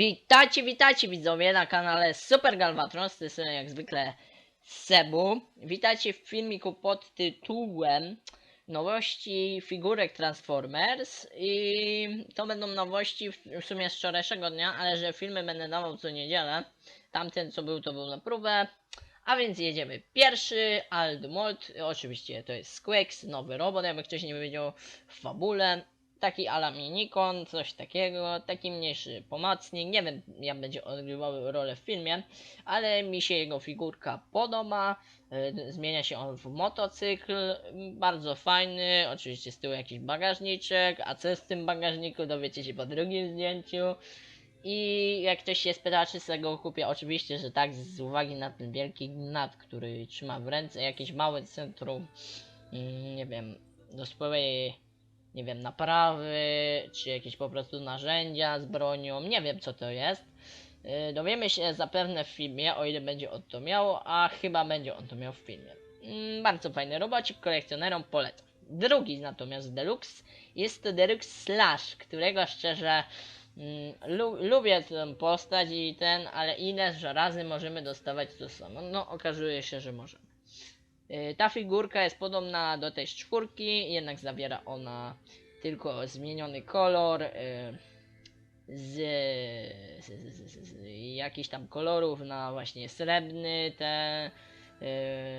Witajcie, witajcie widzowie na kanale Super Galvatron, tej strony jak zwykle Sebu. Witajcie w filmiku pod tytułem Nowości figurek Transformers i to będą nowości w sumie z wczorajszego dnia, ale że filmy będę dawał co niedzielę. Tamten co był to był na próbę. A więc jedziemy. Pierwszy Aldmold, oczywiście to jest Squeaks, nowy robot, jakby ktoś nie wiedział w fabule taki ala minikon, coś takiego, taki mniejszy pomocnik, nie wiem jak będzie odgrywał rolę w filmie, ale mi się jego figurka podoba, y, zmienia się on w motocykl, bardzo fajny, oczywiście z tyłu jakiś bagażniczek, a co jest w tym bagażniku dowiecie się po drugim zdjęciu. I jak ktoś się spyta, czy sobie go kupię, oczywiście, że tak, z uwagi na ten wielki gnat, który trzyma w ręce, jakieś małe centrum, mm, nie wiem, do swojej nie wiem, naprawy, czy jakieś po prostu narzędzia z bronią, nie wiem co to jest. Yy, Dowiemy się zapewne w filmie, o ile będzie on to miał, a chyba będzie on to miał w filmie. Mm, bardzo fajny robocik, kolekcjonerom polecam. Drugi natomiast Deluxe jest to Deluxe Slash, którego szczerze mm, lu lubię tę postać i ten, ale ile razy możemy dostawać to samo. No okazuje się, że możemy. Y, Ta figurka jest podobna do tej czwórki, jednak zawiera ona tylko zmieniony kolor y, z, z, z, z, z jakichś tam kolorów na właśnie srebrny, te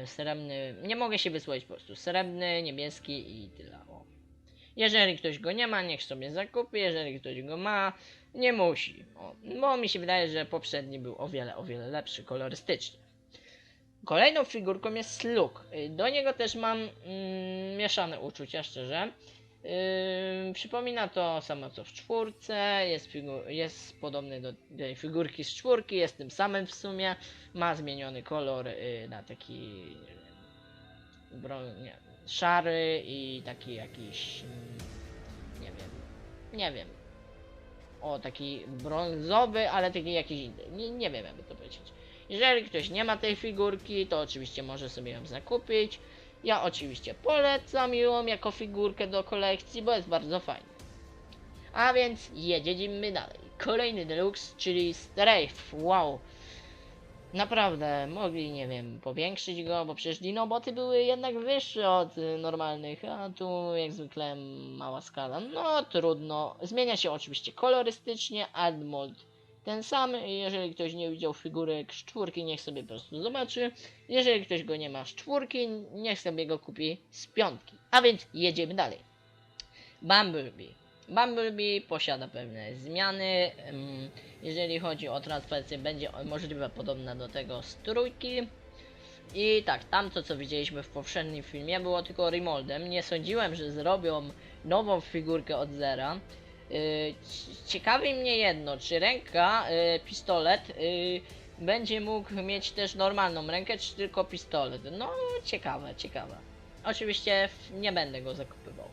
y, srebrny, nie mogę się wysłowić po prostu, srebrny, niebieski i tyle. O. Jeżeli ktoś go nie ma, niech sobie zakupi, jeżeli ktoś go ma, nie musi. O, bo mi się wydaje, że poprzedni był o wiele, o wiele lepszy kolorystycznie. Kolejną figurką jest Slug. Y, Do niego też mam mm, mieszane uczucia, szczerze. Yy, przypomina to samo co w czwórce, jest, jest podobny do tej figurki z czwórki, jest tym samym w sumie. Ma zmieniony kolor y, na taki nie szary i taki jakiś mm, nie wiem, nie wiem. O, taki brązowy, ale taki jakiś. Nie, nie wiem jakby to powiedzieć. Jeżeli ktoś nie ma tej figurki, to oczywiście może sobie ją zakupić. Ja oczywiście polecam ją jako figurkę do kolekcji, bo jest bardzo fajna. A więc jedziemy dalej. Kolejny deluxe, czyli Strafe. Wow. Naprawdę, mogli, nie wiem, powiększyć go, bo przecież dinoboty były jednak wyższe od normalnych, a tu jak zwykle mała skala. No trudno. Zmienia się oczywiście kolorystycznie, Admold ten sam. Jeżeli ktoś nie widział figurek z czwórki, niech sobie po prostu zobaczy. Jeżeli ktoś go nie ma z czwórki, niech sobie go kupi z piątki. A więc jedziemy dalej. Bumblebee. Bumblebee posiada pewne zmiany. em, Jeżeli chodzi o transfercję, będzie możliwa podobna do tego z trójki. I tak, tamto co widzieliśmy w poprzednim filmie było tylko remoldem. Nie sądziłem, że zrobią nową figurkę od zera. Yy, ci- ciekawi mnie jedno, czy ręka, yy, pistolet yy, będzie mógł mieć też normalną rękę, czy tylko pistolet. No, ciekawe, ciekawe. Oczywiście nie będę go zakupywał.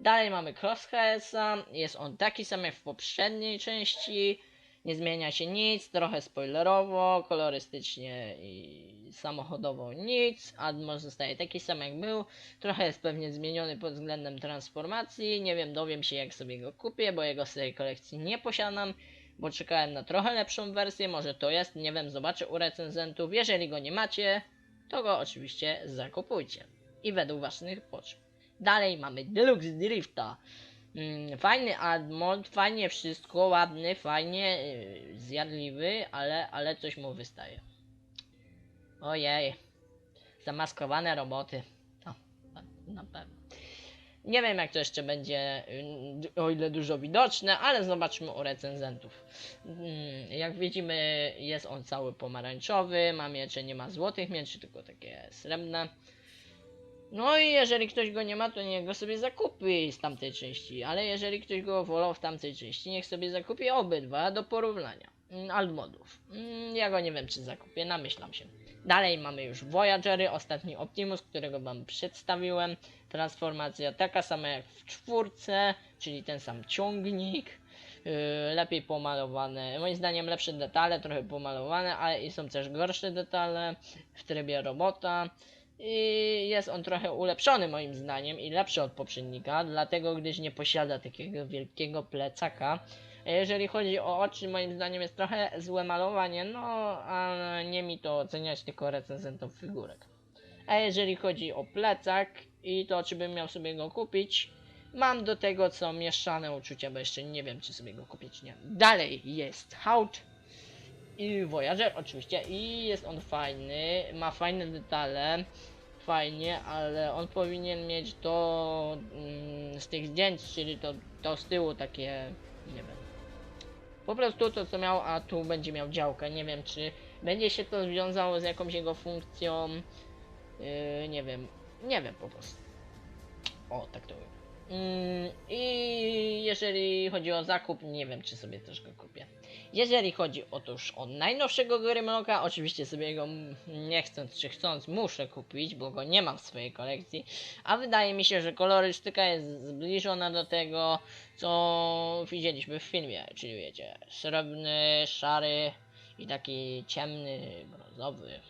Dalej mamy Crosshairsa, jest on taki sam jak w poprzedniej części, nie zmienia się nic, trochę spoilerowo, kolorystycznie i samochodowo nic, Admos zostaje taki sam jak był, trochę jest pewnie zmieniony pod względem transformacji, nie wiem, dowiem się jak sobie go kupię, bo jego z tej kolekcji nie posiadam, bo czekałem na trochę lepszą wersję, może to jest, nie wiem, zobaczę u recenzentów, jeżeli go nie macie, to go oczywiście zakupujcie. I według waszych potrzeb. Dalej mamy Deluxe Drifta. Mm, fajny Admod, fajnie wszystko, ładny, fajnie yy, zjadliwy, ale, ale coś mu wystaje. Ojej. Zamaskowane roboty. No, na, pewno. Nie wiem jak to jeszcze będzie, yy, o ile dużo widoczne, ale zobaczmy u recenzentów. Mm, Jak widzimy jest on cały pomarańczowy, ma miecze, nie ma złotych mieczy, tylko takie srebrne. No i jeżeli ktoś go nie ma, to niech go sobie zakupi z tamtej części, ale jeżeli ktoś go wolał w tamtej części, niech sobie zakupi obydwa do porównania. Mm, Altmodów. Mm, Ja go nie wiem czy zakupię, namyślam się. Dalej mamy już Voyagery, ostatni Optimus, którego wam przedstawiłem. Transformacja taka sama jak w czwórce, czyli ten sam ciągnik. Yy, lepiej pomalowane, moim zdaniem lepsze detale, trochę pomalowane, ale i są też gorsze detale w trybie robota. I jest on trochę ulepszony moim zdaniem i lepszy od poprzednika, dlatego gdyż nie posiada takiego wielkiego plecaka. Jeżeli chodzi o oczy, moim zdaniem jest trochę złe malowanie, no ale nie mi to oceniać, tylko recenzentów figurek. A jeżeli chodzi o plecak i to, czy bym miał sobie go kupić, mam do tego co mieszane uczucia, bo jeszcze nie wiem, czy sobie go kupić, nie. Dalej jest Hout i Voyager oczywiście i jest on fajny, ma fajne detale, fajnie, ale on powinien mieć to mm, z tych zdjęć, czyli to, to z tyłu takie, nie wiem. Po prostu to co miał, a tu będzie miał działkę, nie wiem czy będzie się to związało z jakąś jego funkcją, yy, nie wiem, nie wiem po prostu. O, tak to wiem. Mm, I jeżeli chodzi o zakup, nie wiem czy sobie też go kupię. Jeżeli chodzi otóż o najnowszego Grimlocka, oczywiście sobie go nie chcąc czy chcąc muszę kupić, bo go nie mam w swojej kolekcji, a wydaje mi się, że kolorystyka jest zbliżona do tego, co widzieliśmy w filmie, czyli wiecie, srebrny, szary i taki ciemny, brązowy.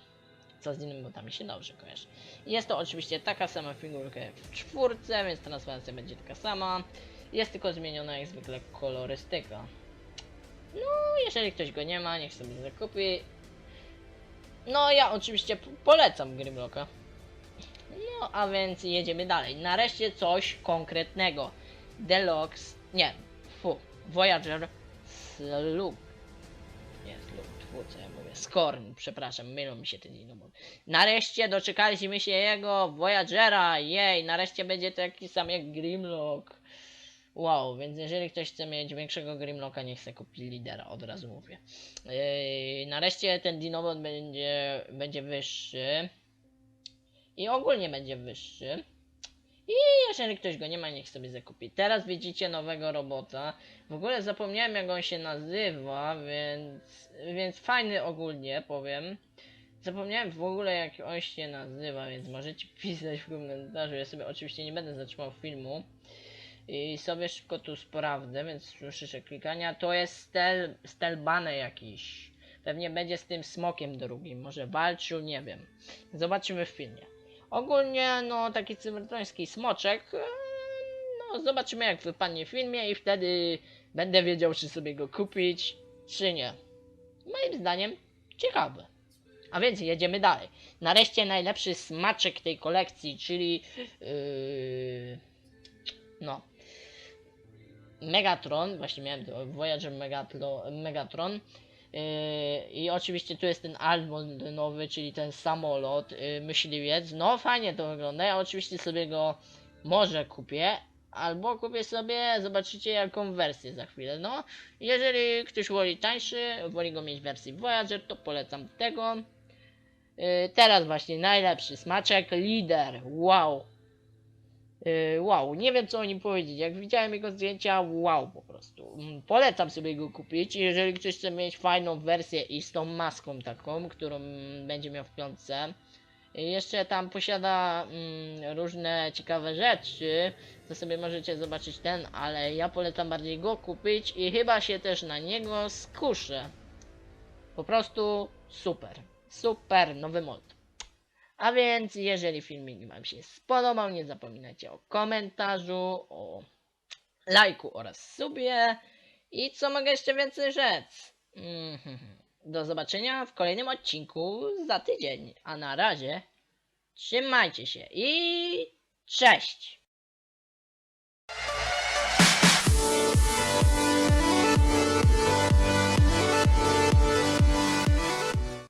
Co z innymi butami się dobrze kojarzy. Jest to oczywiście taka sama figurka jak w czwórce, więc transformacja będzie taka sama. Jest tylko zmieniona jak zwykle kolorystyka. No, jeżeli ktoś go nie ma, niech sobie zakupi. No, ja oczywiście polecam Grimlocka. No, a więc jedziemy dalej. Nareszcie coś konkretnego. Deluxe, nie, fu, Voyager Sloop. Nie, tfu, co ja Skorn, przepraszam, mylą mi się te dinoboty. Nareszcie doczekaliśmy się jego Voyagera, jej, nareszcie będzie taki sam jak Grimlock. Wow, więc jeżeli ktoś chce mieć większego Grimlocka, niech se kupi lidera, od razu mówię. Yy, nareszcie ten Dinobot będzie, będzie wyższy. I ogólnie będzie wyższy. I jeżeli ktoś go nie ma, niech sobie zakupi. Teraz widzicie nowego robota. W ogóle zapomniałem jak on się nazywa, więc, więc fajny ogólnie powiem. Zapomniałem w ogóle jak on się nazywa, więc możecie pisać w komentarzu. Ja sobie oczywiście nie będę zatrzymał filmu. I sobie szybko tu sprawdzę, więc słyszę klikania. To jest stel, stelbane jakiś. Pewnie będzie z tym smokiem drugim. Może walczył, nie wiem. Zobaczymy w filmie. Ogólnie, no taki cybertoński smoczek. e, No zobaczymy jak wypadnie w filmie i wtedy będę wiedział, czy sobie go kupić, czy nie. Moim zdaniem ciekawe. A więc jedziemy dalej. Nareszcie najlepszy smaczek tej kolekcji, czyli yy, no Megatron, właśnie miałem Voyager Megatro, Megatron. Yy, I oczywiście tu jest ten Almond nowy, czyli ten samolot, yy, myśliwiec. No fajnie to wygląda. Ja oczywiście sobie go może kupię, albo kupię sobie, zobaczycie jaką wersję za chwilę. No, jeżeli ktoś woli tańszy, woli go mieć w wersji Voyager, to polecam tego. Yy, teraz właśnie najlepszy smaczek, lider. Wow, wow, nie wiem co o nim powiedzieć. Jak widziałem jego zdjęcia, wow po prostu. Mm, Polecam sobie go kupić. Jeżeli ktoś chce mieć fajną wersję i z tą maską taką, którą będzie miał w piątce. Yy, Jeszcze tam posiada mm, różne ciekawe rzeczy, to sobie możecie zobaczyć ten, ale ja polecam bardziej go kupić i chyba się też na niego skuszę. Po prostu super. Super nowy mod. A więc, jeżeli filmik Wam się spodobał, nie zapominajcie o komentarzu, o lajku oraz subie. I co mogę jeszcze więcej rzec? Mhm. Do zobaczenia w kolejnym odcinku za tydzień. A na razie trzymajcie się i cześć!